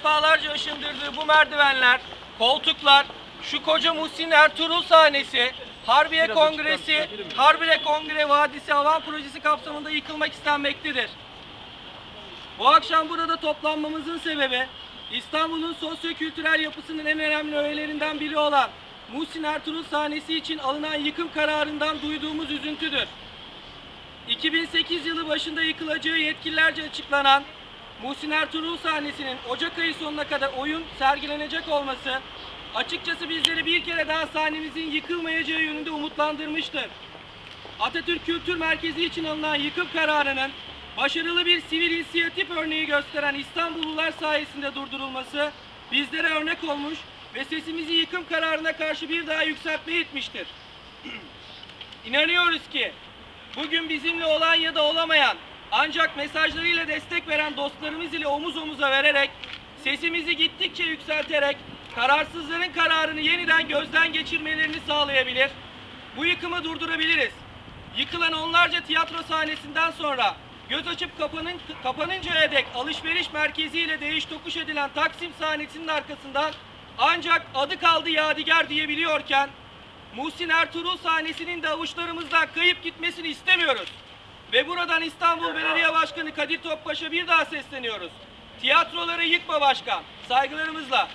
defalarca aşındırdığı bu merdivenler, koltuklar, şu koca Muhsin Ertuğrul sahnesi, Harbiye Kongresi, Harbiye Kongre Vadisi Havan Projesi kapsamında yıkılmak istenmektedir. Bu akşam burada toplanmamızın sebebi İstanbul'un sosyo-kültürel yapısının en önemli öğelerinden biri olan Muhsin Ertuğrul sahnesi için alınan yıkım kararından duyduğumuz üzüntüdür. 2008 yılı başında yıkılacağı yetkililerce açıklanan Muhsin Ertuğrul sahnesinin Ocak ayı sonuna kadar oyun sergilenecek olması açıkçası bizleri bir kere daha sahnemizin yıkılmayacağı yönünde umutlandırmıştır. Atatürk Kültür Merkezi için alınan yıkım kararının başarılı bir sivil inisiyatif örneği gösteren İstanbullular sayesinde durdurulması bizlere örnek olmuş ve sesimizi yıkım kararına karşı bir daha yükseltmeye itmiştir. İnanıyoruz ki bugün bizimle olan ya da olamayan ancak mesajlarıyla destek veren dostlarımız ile omuz omuza vererek sesimizi gittikçe yükselterek kararsızların kararını yeniden gözden geçirmelerini sağlayabilir. Bu yıkımı durdurabiliriz. Yıkılan onlarca tiyatro sahnesinden sonra göz açıp kapanın, kapanıncaya dek alışveriş merkeziyle değiş tokuş edilen Taksim sahnesinin arkasından ancak adı kaldı yadigar diyebiliyorken Muhsin Ertuğrul sahnesinin de avuçlarımızdan kayıp gitmesini istemiyoruz. Ve buradan İstanbul Belediye Başkanı Kadir Topbaş'a bir daha sesleniyoruz. Tiyatroları yıkma başkan. Saygılarımızla.